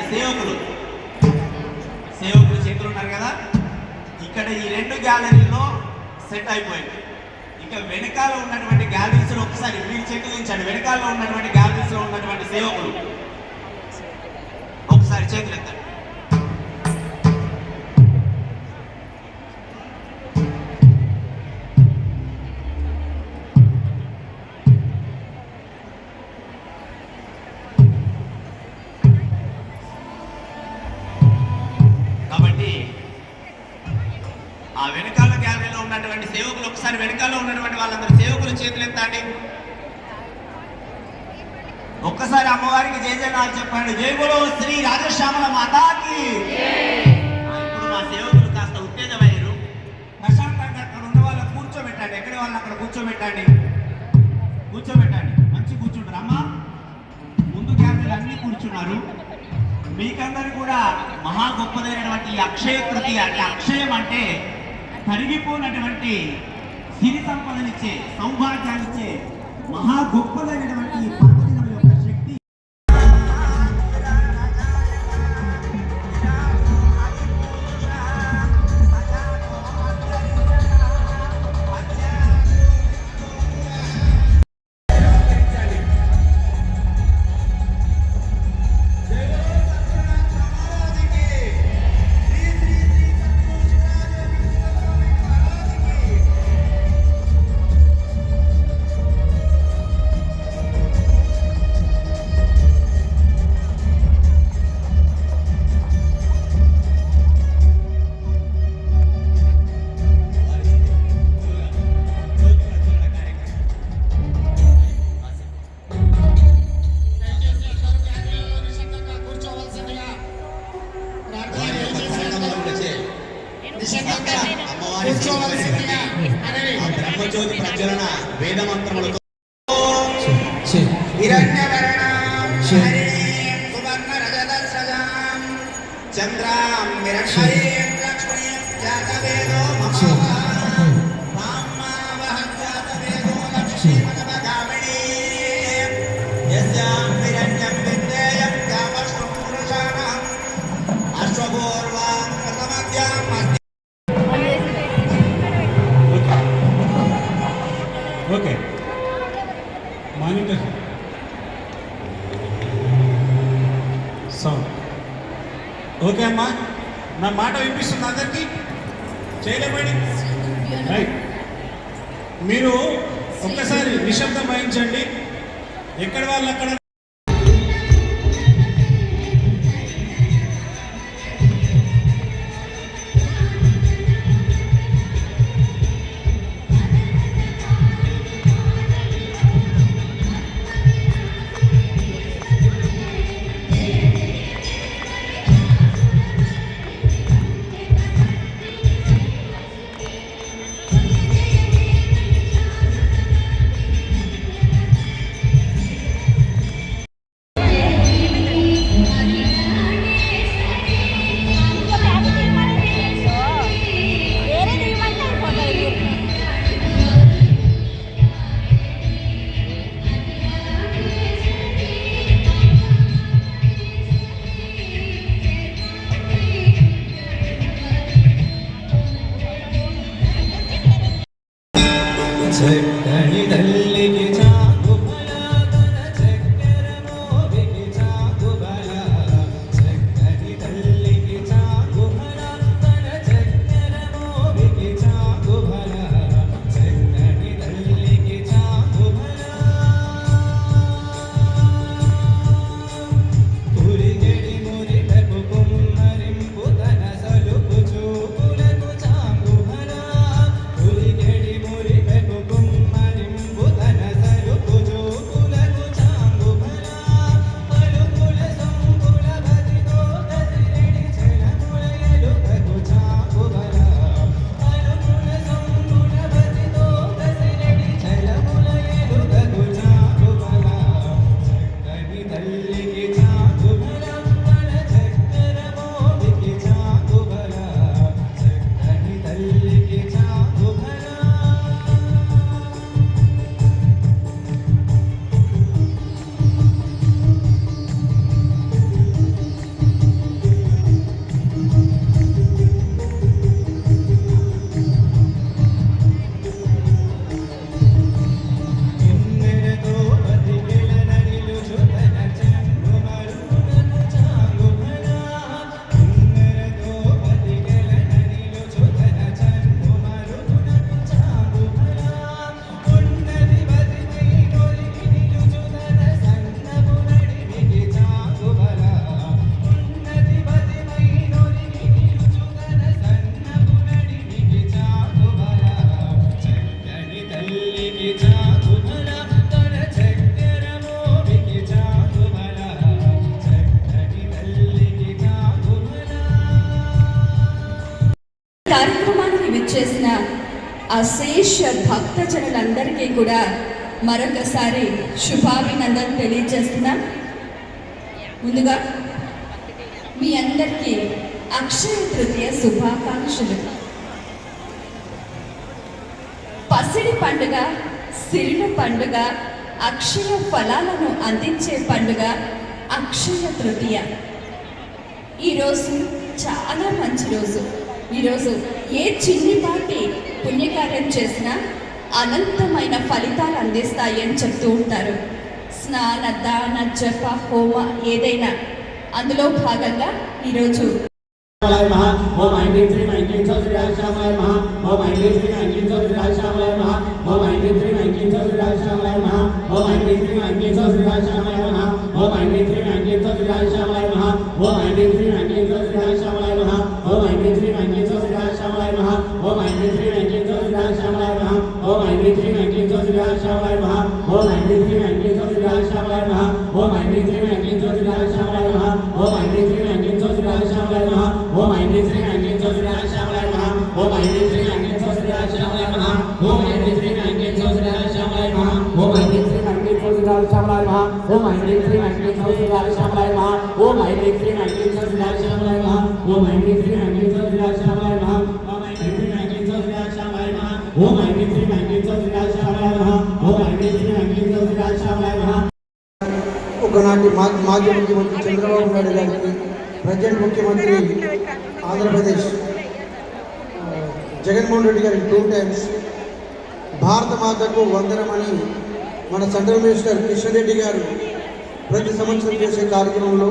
చేతులు సేవకులు. సేవకులు చేతులు ఉన్నారు కదా? ఇక్కడ ఈ రెండు గ్యాలరీలో సెట్ అయిపోయింది. ఇంకా వెనకాల ఉన్నటువంటి గ్యాలరీస్లో ఒకసారి మీరు చేతులు ఉంచండి. వెనకాల ఉన్నటువంటి గ్యాలరీస్లో ఉన్నటువంటి సేవకులు. ఒకసారి చేతులు ఎత్తండి. వెనకాల ఉన్నటువంటి వాళ్ళందరూ సేవకులు చేతులు ఎత్తండి. ఒక్కసారి అమ్మవారికి జయ జయనాలు చెప్పండి. జై శ్రీ రాజశ్యామల మాతాకి. ఇప్పుడు మా సేవకులు కాస్త ఉత్తేజమయ్యారు. ప్రశాంతంగా అక్కడ ఉన్న వాళ్ళని కూర్చోబెట్టండి. ఎక్కడ వాళ్ళని అక్కడ కూర్చోబెట్టండి? కూర్చోబెట్టండి. మంచి కూర్చుంటారు. అమ్మా ముందు గ్యాలరీలు అన్ని కూర్చున్నారు. మీకందరూ కూడా మహా గొప్పదైనటువంటి అక్షయ కృతి అంటే అక్షయం అంటే కరిగిపోయినటువంటి సిరి సంపదనిచ్చే సౌభాగ్యాన్నిచ్చే మహా గొప్పదైనటువంటి కూర్చోవలసిందిగా మనవి. బ్రహ్మజ్యోతి ప్రజ్వలన వేద మంత్రములతో చంద్రాం ఓకే. మానిటర్. సౌండ్. ఓకే అమ్మా. నా మాట వినిపిస్తుంది అందరికీ? చేయలేబడి రైట్. మీరు ఒక్కసారి నిశ్శబ్దం వహించండి. ఎక్కడ వాళ్ళు అక్కడ ചട്ടണിതല്ല విచ్చేసిన అశేష భక్తజనులందరికీ కూడా మరొకసారి శుభాభినందన తెలియజేస్తున్నా. ముందుగా మీ అందరికీ అక్షయ తృతీయ శుభాకాంక్షలు. పసిడి పండుగ సిరిన పండుగ అక్షయ ఫలాలను అందించే పండుగ అక్షయ తృతీయ. ఈరోజు చాలా మంచి రోజు. ఈరోజు ఏ చిన్నిపాటి పుణ్యకార్యం చేసిన అనంతమైన ఫలితాలు అందిస్తాయి అని చెప్తూ ఉంటారు. స్నాన దాన జప హోమ ఏదైనా అందులో భాగంగా ఈరోజు శ్యామలాయ మహా ఓం श्यामाय नमः ओम ऐं श्रीं ऐं ज्योतिराय श्यामाय नमः ओम ऐं श्रीं ऐं ज्योतिराय श्यामाय नमः ओम ऐं श्रीं ऐं ज्योतिराय श्यामाय नमः ओम ऐं श्रीं ऐं ज्योतिराय श्यामाय नमः ओम ऐं श्रीं ऐं ज्योतिराय श्यामाय नमः ओम ऐं श्रीं ऐं ज्योतिराय श्यामाय नमः ओम ऐं श्रीं ऐं ज्योतिराय श्यामाय नमः ओम ऐं श्रीं ऐं ज्योतिराय श्यामाय नमः ओम ऐं श्रीं ऐं ज्योतिराय श्यामाय नमः ओम ऐं श्रीं ऐं ज्योतिराय श्यामाय ఒకనాటి మా మాజీ ముఖ్యమంత్రి చంద్రబాబు నాయుడు గారికి ప్రజెంట్ ముఖ్యమంత్రి ఆంధ్రప్రదేశ్ జగన్మోహన్ రెడ్డి గారికి టూ టైమ్స్ భారత మాతకు వందనమని మన సెంట్రల్ మినిస్టర్ కిషన్ రెడ్డి గారు ప్రతి సంవత్సరం చేసే కార్యక్రమంలో